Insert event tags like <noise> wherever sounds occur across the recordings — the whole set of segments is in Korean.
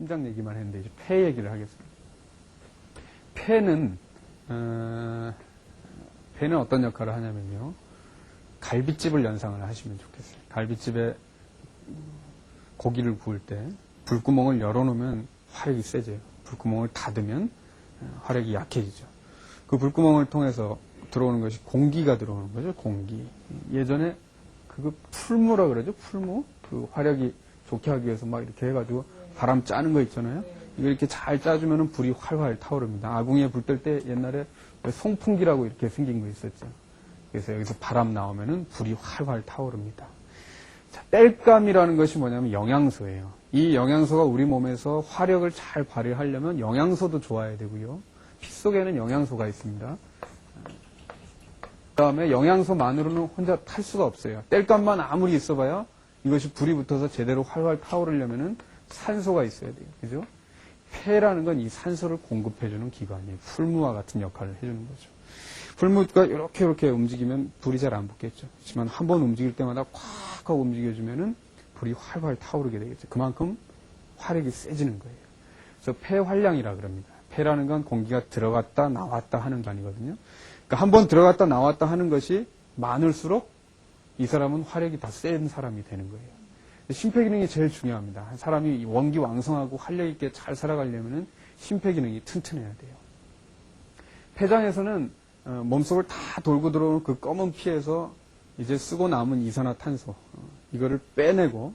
심장 얘기만 했는데 이제 폐 얘기를 하겠습니다. 폐는 어, 폐는 어떤 역할을 하냐면요. 갈비집을 연상을 하시면 좋겠어요. 갈비집에 고기를 구울 때 불구멍을 열어놓으면 화력이 세져요. 불구멍을 닫으면 어, 화력이 약해지죠. 그 불구멍을 통해서 들어오는 것이 공기가 들어오는 거죠. 공기. 예전에 그거 풀무라 그러죠. 풀무. 그 화력이 좋게 하기 위해서 막 이렇게 해가지고 바람 짜는 거 있잖아요. 이거 이렇게 잘 짜주면 불이 활활 타오릅니다. 아궁이에 불 뜰 때 옛날에 왜 송풍기라고 이렇게 생긴 거 있었죠. 그래서 여기서 바람 나오면은 불이 활활 타오릅니다. 자, 땔감이라는 것이 뭐냐면 영양소예요. 이 영양소가 우리 몸에서 화력을 잘 발휘하려면 영양소도 좋아야 되고요. 피 속에는 영양소가 있습니다. 그 다음에 영양소만으로는 혼자 탈 수가 없어요. 땔감만 아무리 있어봐야 이것이 불이 붙어서 제대로 활활 타오르려면은 산소가 있어야 돼요. 그죠? 폐라는 건 이 산소를 공급해주는 기관이에요. 풀무와 같은 역할을 해주는 거죠. 풀무가 이렇게 이렇게 움직이면 불이 잘 안 붙겠죠. 하지만 한 번 움직일 때마다 콱 하고 움직여주면은 불이 활활 타오르게 되겠죠. 그만큼 화력이 세지는 거예요. 그래서 폐활량이라 그럽니다. 폐라는 건 공기가 들어갔다 나왔다 하는 거 아니거든요. 그러니까 한 번 들어갔다 나왔다 하는 것이 많을수록 이 사람은 화력이 더센 사람이 되는 거예요. 심폐기능이 제일 중요합니다. 사람이 원기 왕성하고 활력 있게 잘 살아가려면 심폐기능이 튼튼해야 돼요. 폐장에서는 어, 몸속을 다 돌고 들어오는 그 검은 피에서 이제 쓰고 남은 이산화탄소 어, 이거를 빼내고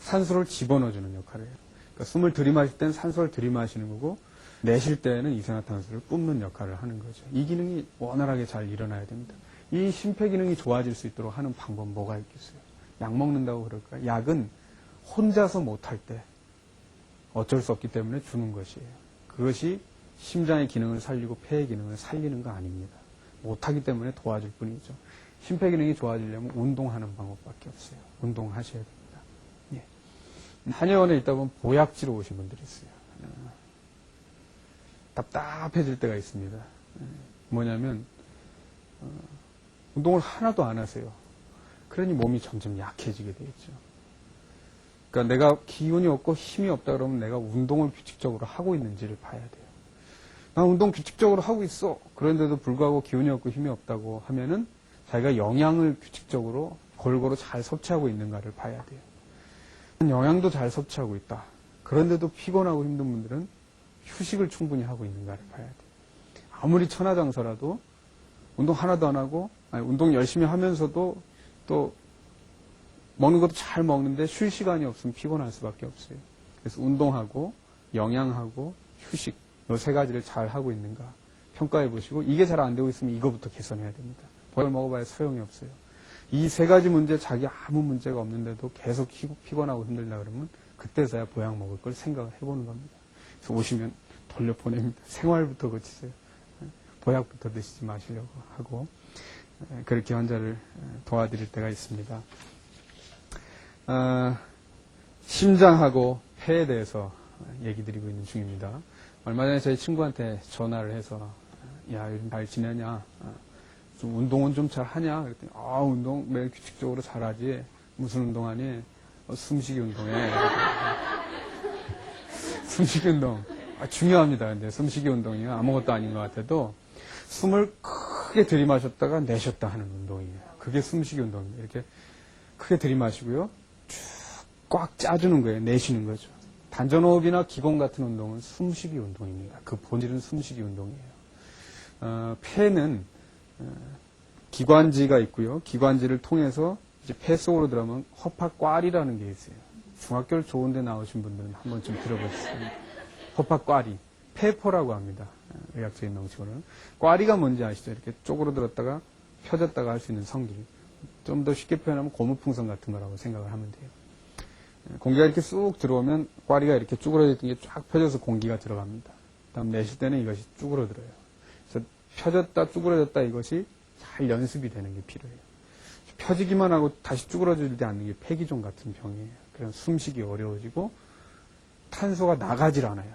산소를 집어넣어주는 역할을 해요. 그러니까 숨을 들이마실 땐 산소를 들이마시는 거고 내쉴 때는 이산화탄소를 뿜는 역할을 하는 거죠. 이 기능이 원활하게 잘 일어나야 됩니다. 이 심폐기능이 좋아질 수 있도록 하는 방법 뭐가 있겠어요? 약 먹는다고 그럴까요? 약은 혼자서 못할 때 어쩔 수 없기 때문에 주는 것이에요. 그것이 심장의 기능을 살리고 폐의 기능을 살리는 거 아닙니다. 못하기 때문에 도와줄 뿐이죠. 심폐 기능이 좋아지려면 운동하는 방법밖에 없어요. 운동하셔야 됩니다. 예. 한의원에 있다 보면 보약지로 오신 분들이 있어요. 어, 답답해질 때가 있습니다. 예. 뭐냐면 어, 운동을 하나도 안 하세요. 그러니 몸이 점점 약해지게 되겠죠. 그러니까 내가 기운이 없고 힘이 없다 그러면 내가 운동을 규칙적으로 하고 있는지를 봐야 돼요. 나 운동 규칙적으로 하고 있어. 그런데도 불구하고 기운이 없고 힘이 없다고 하면은 자기가 영양을 규칙적으로 골고루 잘 섭취하고 있는가를 봐야 돼요. 영양도 잘 섭취하고 있다. 그런데도 피곤하고 힘든 분들은 휴식을 충분히 하고 있는가를 봐야 돼요. 아무리 천하장사라도 운동 하나도 안 하고 아니, 운동 열심히 하면서도 또 먹는 것도 잘 먹는데 쉴 시간이 없으면 피곤할 수밖에 없어요. 그래서 운동하고 영양하고 휴식 이 세 가지를 잘 하고 있는가 평가해 보시고 이게 잘 안 되고 있으면 이거부터 개선해야 됩니다. 벌 먹어봐야 소용이 없어요. 이 세 가지 문제 자기 아무 문제가 없는데도 계속 피곤하고 힘들다 그러면 그때서야 보약 먹을 걸 생각을 해보는 겁니다. 그래서 오시면 돌려보냅니다. 생활부터 고치세요. 보약부터 드시지 마시려고 하고 그렇게 환자를 도와드릴 때가 있습니다. 아, 심장하고 폐에 대해서 얘기 드리고 있는 중입니다. 얼마 전에 저희 친구한테 전화를 해서 야 요즘 잘 지내냐? 좀 운동은 좀 잘 하냐? 그랬더니 아 운동 매일 규칙적으로 잘하지. 무슨 운동하니? 어, 숨쉬기 운동해. <laughs> 숨쉬기 운동. 아, 중요합니다. 근데 숨쉬기 운동이요. 아무것도 아닌 것 같아도 숨을 크게 들이마셨다가 내셨다 하는 운동이에요 그게 숨쉬기 운동입니다 이렇게 크게 들이마시고요 쭉꽉 짜주는 거예요 내쉬는 거죠 단전호흡이나 기공 같은 운동은 숨쉬기 운동입니다. 그 본질은 숨쉬기 운동이에요. 어, 폐는 어, 기관지가 있고요. 기관지를 통해서 이제 폐 속으로 들어가면 허파꽈리라는 게 있어요. 중학교를 좋은 데 나오신 분들은 한 번쯤 들어보셨습니다. 허파꽈리, 폐포라고 합니다. 어, 의학적인 명칭으로는. 꽈리가 뭔지 아시죠? 이렇게 쪼그러 들었다가 펴졌다가 할 수 있는 성질. 좀 더 쉽게 표현하면 고무풍선 같은 거라고 생각을 하면 돼요. 공기가 이렇게 쑥 들어오면 꽈리가 이렇게 쭈그러져 있던 게 쫙 펴져서 공기가 들어갑니다. 다음 내쉴 때는 이것이 쭈그러들어요. 그래서 펴졌다 쭈그러졌다 이것이 잘 연습이 되는 게 필요해요. 펴지기만 하고 다시 쭈그러지지 않는 게 폐기종 같은 병이에요. 그래서 숨쉬기 어려워지고 탄소가 나가질 않아요.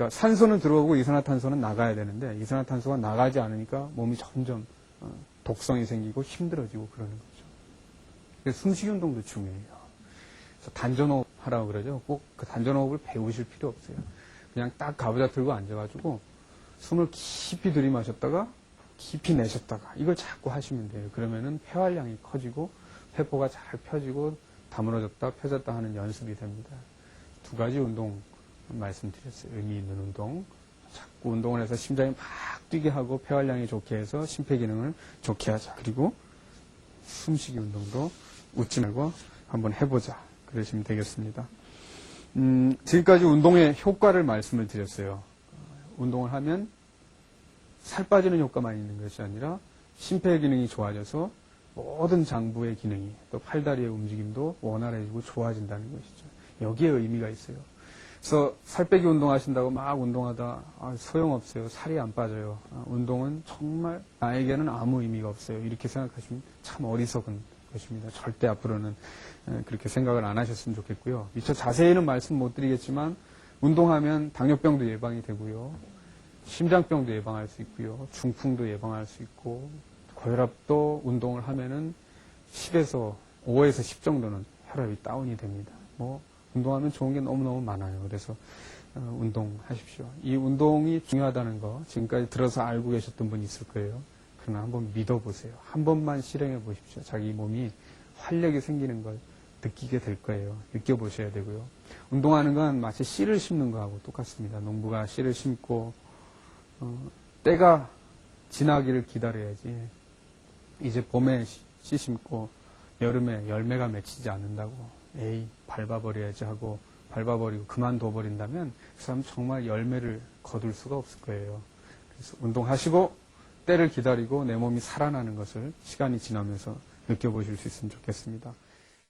그러니까 산소는 들어오고 이산화탄소는 나가야 되는데 이산화탄소가 나가지 않으니까 몸이 점점 어, 독성이 생기고 힘들어지고 그러는 거죠. 숨쉬기 운동도 중요해요. 단전호흡 하라고 그러죠. 꼭 그 단전호흡을 배우실 필요 없어요. 그냥 딱 가부좌 들고 앉아가지고 숨을 깊이 들이마셨다가 깊이 내셨다가 이걸 자꾸 하시면 돼요. 그러면은 폐활량이 커지고 폐포가 잘 펴지고 다물어졌다 펴졌다 하는 연습이 됩니다. 두 가지 운동 말씀드렸어요. 의미 있는 운동. 자꾸 운동을 해서 심장이 막 뛰게 하고 폐활량이 좋게 해서 심폐 기능을 좋게 하자. 그리고 숨쉬기 운동도 웃지 말고 한번 해보자. 그러시면 되겠습니다. 음, 지금까지 운동의 효과를 말씀을 드렸어요. 어, 운동을 하면 살 빠지는 효과만 있는 것이 아니라 심폐 기능이 좋아져서 모든 장부의 기능이 또 팔다리의 움직임도 원활해지고 좋아진다는 것이죠. 여기에 의미가 있어요. 그래서 살 빼기 운동 하신다고 막 운동하다 아, 소용없어요. 살이 안 빠져요. 아, 운동은 정말 나에게는 아무 의미가 없어요. 이렇게 생각하시면 참 어리석은 것입니다. 절대 앞으로는 에, 그렇게 생각을 안 하셨으면 좋겠고요. 미처 자세히는 말씀 못 드리겠지만 운동하면 당뇨병도 예방이 되고요. 심장병도 예방할 수 있고요. 중풍도 예방할 수 있고 고혈압도 운동을 하면은 10에서 5에서 10 정도는 혈압이 다운이 됩니다. 뭐 운동하면 좋은 게 너무너무 많아요. 그래서 어, 운동하십시오. 이 운동이 중요하다는 거 지금까지 들어서 알고 계셨던 분이 있을 거예요. 그러나 한번 믿어보세요. 한 번만 실행해 보십시오. 자기 몸이 활력이 생기는 걸 느끼게 될 거예요. 느껴보셔야 되고요. 운동하는 건 마치 씨를 심는 거하고 똑같습니다. 농부가 씨를 심고 어, 때가 지나기를 기다려야지. 이제 봄에 씨- 씨 심고 여름에 열매가 맺히지 않는다고 에이 밟아버려야지 하고 밟아버리고 그만둬 버린다면 그 사람 정말 열매를 거둘 수가 없을 거예요. 그래서 운동하시고 때를 기다리고 내 몸이 살아나는 것을 시간이 지나면서 느껴보실 수 있으면 좋겠습니다.